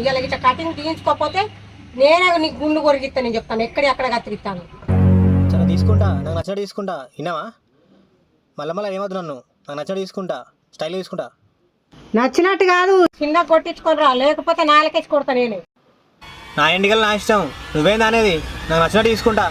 ఇవాళ ఇట్లా కటింగ్ తీయించుకోకపోతే నేనే నీకు గుండు కొరిగిస్తాను నేను చెప్తాను. ఎక్కడ ఎక్కడ కత్తిరిస్తాను చాలా తీసుకుంటా. నాకు నచ్చినట్టు తీసుకుంటా. విన్నావా? మళ్ళీ మళ్ళీ ఏమద్దు నన్ను. నాకు నచ్చినట్టు తీసుకుంటా. స్టైల్ తీసుకుంటా. నచ్చినట్టు కాదు. చిన్న కొట్టించుకొని రా. లేకపోతే నాలుకేసి కొడతా నేనే. నా ఇంటికల్ నా ఇష్టం. నువ్వేంది అనేది? నాకు నచ్చినట్టు తీసుకుంటా.